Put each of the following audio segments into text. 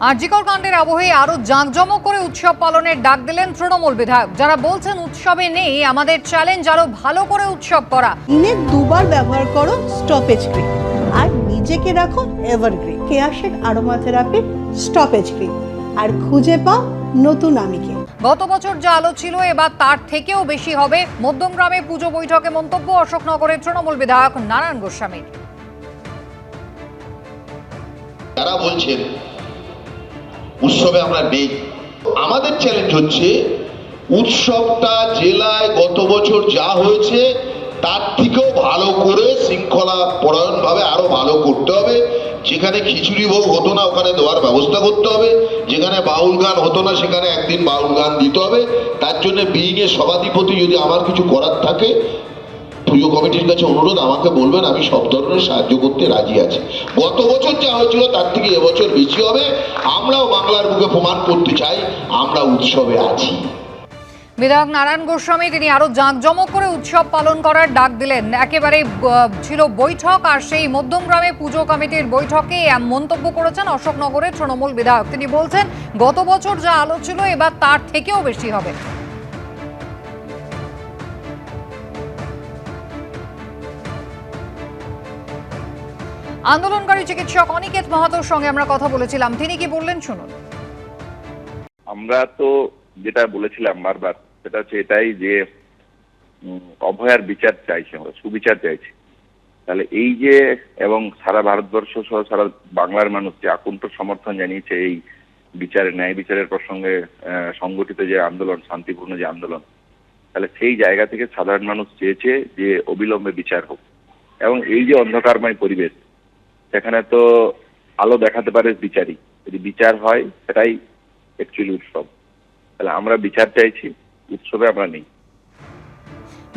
আরজিকর কাণ্ডের আবহে আরও জাঁকজমক করে উৎসব পালনের ডাক দিলেন তৃণমূল বিধায়ক। যারা বলছেন উৎসবে নেই আমাদের চ্যালেঞ্জ আরও ভালো করে উৎসব করা। দিনে দুবার ব্যবহার করো স্টপেজ ক্রিম আর নিজেকে রাখো evergreen কেয়াশেড aroma therapy stop age cream আর খুঁজে পাও নতুন আমিকে। গত বছর যা আলো ছিল এবার তার থেকেও বেশি হবে। মধ্যমগ্রামে পুজো বৈঠকে মন্তব্য অশোকনগরের তৃণমূল বিধায়ক নারায়ণ গোস্বামীর যারা বলছেন উৎসবে আমরা নেই। আমাদের চ্যালেঞ্জ হচ্ছে, উৎসবটা জেলায় গত বছর যা হয়েছে, তার থেকেও ভালো করে শৃঙ্খলা পরায়ণভাবে আরও ভালো করতে হবে। যেখানে খিচুড়ি ভোগ হতো না, ওখানে দেওয়ার ব্যবস্থা করতে হবে। যেখানে বাউল গান হতো না, সেখানে একদিন বাউল গান দিতে হবে। তার জন্য বিইং এর সভাধিপতি যদি আমার কিছু করার থাকে পুজো কমিটির কাছে অনুরোধ, আমাকে বলবেন, আমি সব ধরনের সাহায্য করতে রাজি আছি। গত বছর যা হয়েছিল, তার থেকে এবছর বেশি হবে। আমরাও বাংলার বুকে প্রমাণ করতে চাই, আমরা উৎসবে আছি। বিধায়ক নারায়ণ গোস্বামী, তিনি আরও জাঁকজমক করে উৎসব পালন করার ডাক দিলেন। একেবারে ছিল বৈঠক, আর সেই মধ্যমগ্রামে পুজো কমিটির বৈঠকে মন্তব্য করেছেন অশোকনগরের তৃণমূল বিধায়ক। তিনি বলছেন, গত বছর যা আলো ছিল, এবার তার থেকেও বেশি হবে। আন্দোলনকারী চিকিৎসক অনিকেত মাহাতোর সঙ্গে আমরা কথা বলেছিলাম। তিনি কি বললেন শুনুন। আমরা তো যেটা বলেছিলাম বারবার, সেটা হচ্ছে এটাই যে অভয়ার বিচার চাইছি আমরা, সুবিচার চাইছি। তাহলে এই যে, এবং সারা ভারতবর্ষ সহ সারা বাংলার মানুষ যে আকুণ্ঠ সমর্থন জানিয়েছে এই বিচারে, ন্যায় বিচারের প্রসঙ্গে সংগঠিত যে আন্দোলন, শান্তিপূর্ণ যে আন্দোলন, তাহলে সেই জায়গা থেকে সাধারণ মানুষ চেয়েছে যে অবিলম্বে বিচার হোক। এবং এই যে অন্ধকারময় পরিবেশ সেখানে তো আলো দেখাতে পারে বিচারই যদি বিচার হয়, সেটাই অ্যাকচুয়ালি উৎসব। তাহলে আমরা বিচার চাইছি, উৎসবে আমরা নেই।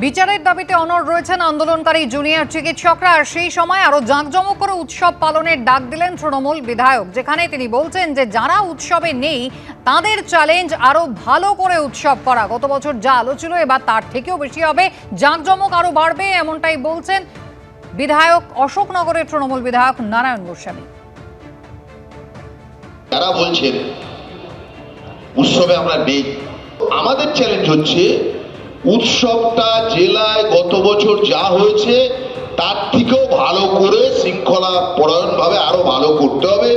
বিচারের দাবিতে অনড় রয়েছেন আন্দোলনকারী জুনিয়র চিকিৎসকরা, আর সেই সময় আরও জাঁকজমক করে উৎসব পালনের ডাক দিলেন তৃণমূল বিধায়ক, যেখানে তিনি বলছেন যে যারা উৎসবে নেই, তাদের চ্যালেঞ্জ আরও ভালো করে উৎসব করা। গত বছর যা আলো ছিল, এবার তার থেকেও বেশি হবে। জাঁকজমক আরও বাড়বে, এমনটাই বলছেন বিধায়ক অশোকনগরের তৃণমূল বিধায়ক নারায়ণ গোস্বামী। যারা বলছেন, উৎসবে আমরা নেই। আমাদের চ্যালেঞ্জ হচ্ছে, উৎসবটা জেলায় গত বছর যা হয়েছে, তার থেকেও ভালো করে শৃঙ্খলা পরায়ণভাবে আরও ভালো করতে হবে।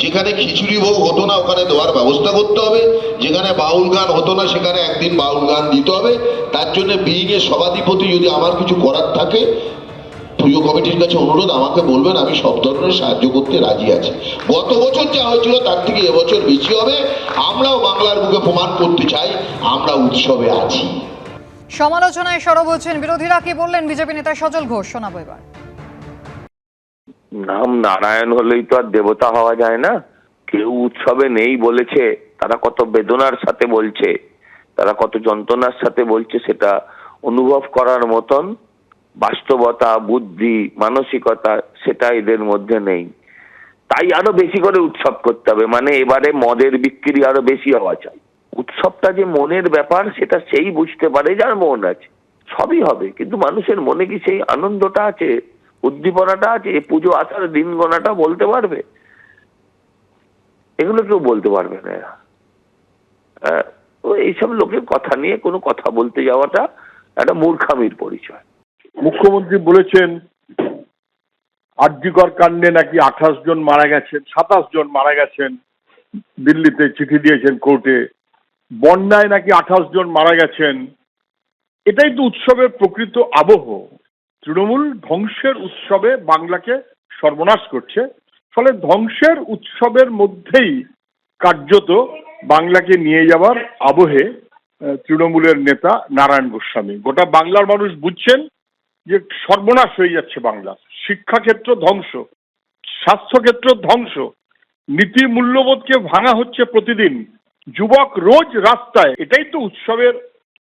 যেখানে খিচুড়ি ভোগ হতো না, ওখানে দেওয়ার ব্যবস্থা করতে হবে। যেখানে বাউল গান হতো না, সেখানে একদিন বাউল গান দিতে হবে। তার জন্য বিইং এর সভাধিপতি যদি আমার কিছু করার থাকে পুজো কমিটির কাছে অনুরোধ আমাকে বলবেন আমি সব ধরনের সাহায্য করতে রাজি আছি। গত বছর যা হয়েছিল তার থেকে এবছর বেশি হবে। আমরাও বাংলার বুকে প্রমাণ করতে চাই আমরা উৎসবে আছি। সমালোচনায় সরব হচ্ছেন বিরোধীরা। কি বললেন বিজেপি নেতা সজল ঘোষ? শোনাবো এবার। নাম নারায়ণ হলেই তো আর দেবতা হওয়া যায় না। কেউ উৎসবে নেই বলেছে তারা কত বেদনার সাথে বলছে তারা কত যন্ত্রণার সাথে বলছে সেটা অনুভব করার মতন বাস্তবতা বুদ্ধি মানসিকতা সেটা এদের মধ্যে নেই। তাই আরও বেশি করে উৎসব করতে হবে। মানে এবারে মদের বিক্রি আরও বেশি হওয়া চাই। উৎসবটা যে মনের ব্যাপার সেটা সেই বুঝতে পারে যার মন আছে। সবই হবে। কিন্তু মানুষের মনে কি সেই আনন্দটা আছে? উদ্দীপনাটা আছে? পুজো আসার দিন গোনাটা বলতে পারবে? এগুলো কেউ বলতে পারবে না। আহ, এইসব লোকের কথা নিয়ে কোনো কথা বলতে যাওয়াটা একটা মূর্খামির পরিচয়। মুখ্যমন্ত্রী বলেছেন আর্যিকর কাণ্ডে নাকি আঠাশ জন মারা গেছেন, সাতাশ জন মারা গেছেন, দিল্লিতে চিঠি দিয়েছেন কোর্টে। বন্যায় নাকি আঠাশ জন মারা গেছেন, এটাই তো উৎসবের প্রকৃত আবহ। তৃণমূল ধ্বংসের উৎসবে বাংলাকে সর্বনাশ করছে, ফলে ধ্বংসের উৎসবের মধ্যেই কার্যত বাংলাকে নিয়ে যাওয়ার আবহে তৃণমূলের নেতা নারায়ণ গোস্বামী। গোটা বাংলার মানুষ বুঝছেন যে সর্বনাশ হয়ে যাচ্ছে বাংলা। শিক্ষাক্ষেত্র ধ্বংস, স্বাস্থ্যক্ষেত্র ধ্বংস, নীতি মূল্যবোধকে ভাঙা হচ্ছে প্রতিদিন। যুবক রোজ রাস্তায়, এটাই তো উৎসবের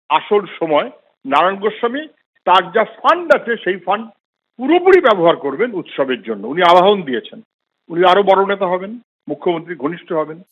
আসল সময়। নারায়ণ গোস্বামী তার যা ফান্ড আছে, সেই ফান্ড পুরোপুরি ব্যবহার করবেন উৎসবের জন্য। উনি আহ্বান দিয়েছেন। উনি আরও বড় নেতা হবেন, মুখ্যমন্ত্রী ঘনিষ্ঠ হবেন।